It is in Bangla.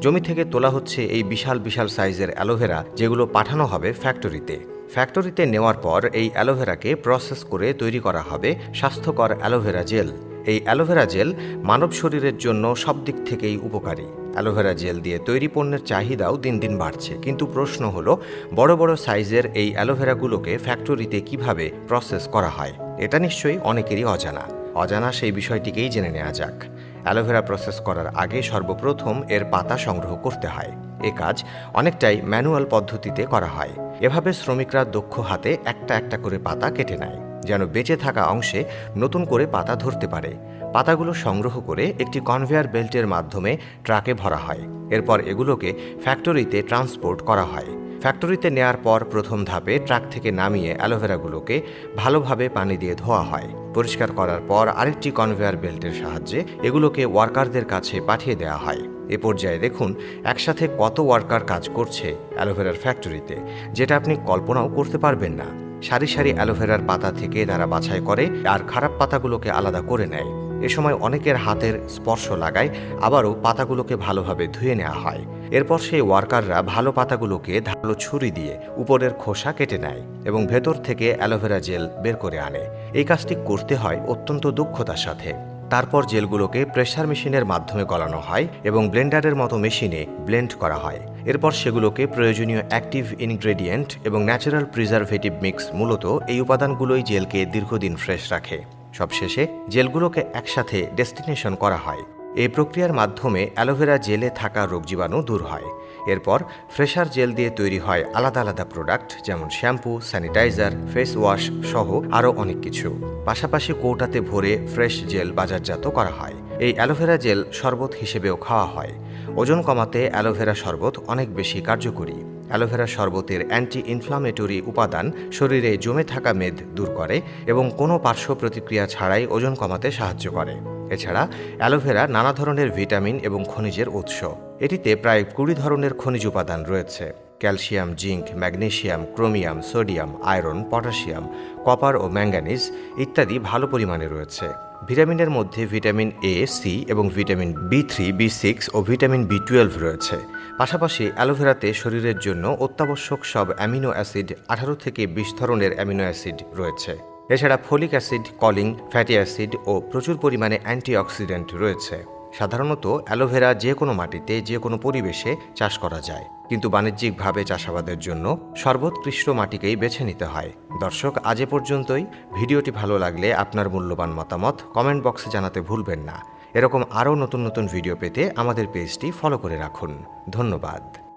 জমি থেকে তোলা হচ্ছে এই বিশাল বিশাল সাইজের অ্যালোভেরা যেগুলো পাঠানো হবে ফ্যাক্টরিতে। ফ্যাক্টরিতে নেওয়ার পর এই অ্যালোভেরাকে প্রসেস করে তৈরি করা হবে স্বাস্থ্যকর অ্যালোভেরা জেল। এই অ্যালোভেরা জেল মানব শরীরের জন্য সব দিক থেকেই উপকারী। অ্যালোভেরা জেল দিয়ে তৈরি পণ্যের চাহিদাও দিন দিন বাড়ছে। কিন্তু প্রশ্ন হলো, বড় বড় সাইজের এই অ্যালোভেরাগুলোকে ফ্যাক্টরিতে কীভাবে প্রসেস করা হয়? এটা নিশ্চয়ই অনেকেরই অজানা। অজানা সেই বিষয়টিকেই জেনে নেওয়া যাক। অ্যালোভেরা প্রসেস করার আগে সর্বপ্রথম এর পাতা সংগ্রহ করতে হয়। এ কাজ অনেকটাই ম্যানুয়াল পদ্ধতিতে করা হয়। এভাবে শ্রমিকরা দক্ষ হাতে একটা একটা করে পাতা কেটে নেয়, যেন বেঁচে থাকা অংশে নতুন করে পাতা ধরতে পারে। পাতাগুলো সংগ্রহ করে একটি কনভেয়ার বেল্টের মাধ্যমে ট্রাকে ভরা হয়। এরপর এগুলোকে ফ্যাক্টরিতে ট্রান্সপোর্ট করা হয়। ফ্যাক্টরিতে নেয়ার পর প্রথম ধাপে ট্রাক থেকে নামিয়ে অ্যালোভেরাগুলোকে ভালোভাবে পানি দিয়ে ধোয়া হয়। পরিষ্কার করার পর আরেকটি কনভেয়ার বেল্টের সাহায্যে এগুলোকে ওয়ার্কারদের কাছে পাঠিয়ে দেওয়া হয়। এ পর্যায়ে দেখুন, একসাথে কত ওয়ার্কার কাজ করছে অ্যালোভেরার ফ্যাক্টরিতে যেটা আপনি কল্পনাও করতে পারবেন না। সারি সারি অ্যালোভেরার পাতা থেকে তারা বাছাই করে আর খারাপ পাতাগুলোকে আলাদা করে নেয়। এ সময় অনেকের হাতের স্পর্শ লাগায়, আবারও পাতাগুলোকে ভালোভাবে ধুয়ে নেওয়া হয়। এরপর সেই ওয়ার্কাররা ভালো পাতাগুলোকে ধারালো ছুরি দিয়ে উপরের খোসা কেটে নেয় এবং ভেতর থেকে অ্যালোভেরা জেল বের করে আনে। এই কাজটি করতে হয় অত্যন্ত দক্ষতার সাথে। তারপর জেলগুলোকে প্রেশার মেশিনের মাধ্যমে গলানো হয় এবং ব্লেন্ডারের মতো মেশিনে ব্লেন্ড করা হয়। এরপর সেগুলোকে প্রয়োজনীয় অ্যাক্টিভ ইনগ্রেডিয়েন্ট এবং ন্যাচারাল প্রিজারভেটিভ মিক্স মূলত এই উপাদানগুলোই জেলকে দীর্ঘদিন ফ্রেশ রাখে। সবশেষে জেলগুলোকে একসাথে ডেস্টিনেশন করা হয়। এই প্রক্রিয়ার মাধ্যমে অ্যালোভেরা জেলে থাকা রোগ জীবাণু দূর হয়। এরপর ফ্রেশার জেল দিয়ে তৈরি হয় আলাদা আলাদা প্রোডাক্ট, যেমন শ্যাম্পু, স্যানিটাইজার, ফেস ওয়াশ সহ আরও অনেক কিছু। পাশাপাশি কৌটাতে ভরে ফ্রেশ জেল বাজারজাত করা হয়। এই অ্যালোভেরা জেল শরবত হিসেবেও খাওয়া হয়। ওজন কমাতে অ্যালোভেরা শরবত অনেক বেশি কার্যকরী। অ্যালোভেরা শরবতের অ্যান্টি ইনফ্লামেটরি উপাদান শরীরে জমে থাকা মেদ দূর করে এবং কোনো পার্শ্ব প্রতিক্রিয়া ছাড়াই ওজন কমাতে সাহায্য করে। এছাড়া অ্যালোভেরা নানা ধরনের ভিটামিন এবং খনিজের উৎস। এটিতে প্রায় কুড়ি ধরনের খনিজ উপাদান রয়েছে। Calcium, zinc magnesium chromium, sodium, iron, potassium, copper ও ম্যাঙ্গানিজ ইত্যাদি ভালো পরিমাণে রয়েছে। ভিটামিনের মধ্যে ভিটামিন এ সি এবং vitamin B three B six ও ভিটামিন বি টুয়েলভ রয়েছে। পাশাপাশি অ্যালোভেরাতে শরীরের জন্য অত্যাবশ্যক সব অ্যামিনো অ্যাসিড আঠারো থেকে বিশ ধরনের অ্যামিনো অ্যাসিড রয়েছে। এছাড়া folic acid, choline, fatty acid ও প্রচুর পরিমাণে অ্যান্টিঅক্সিডেন্ট রয়েছে। সাধারণত অ্যালোভেরা যে কোনো মাটিতে, যে কোনো পরিবেশে চাষ করা যায়। কিন্তু বাণিজ্যিকভাবে চাষাবাদের জন্য সর্বোৎকৃষ্ট মাটিকেই বেছে নিতে হয়। দর্শক, আজ পর্যন্তই। ভিডিওটি ভালো লাগলে আপনার মূল্যবান মতামত কমেন্ট বক্সে জানাতে ভুলবেন না। এরকম আরও নতুন নতুন ভিডিও পেতে আমাদের পেজটি ফলো করে রাখুন। ধন্যবাদ।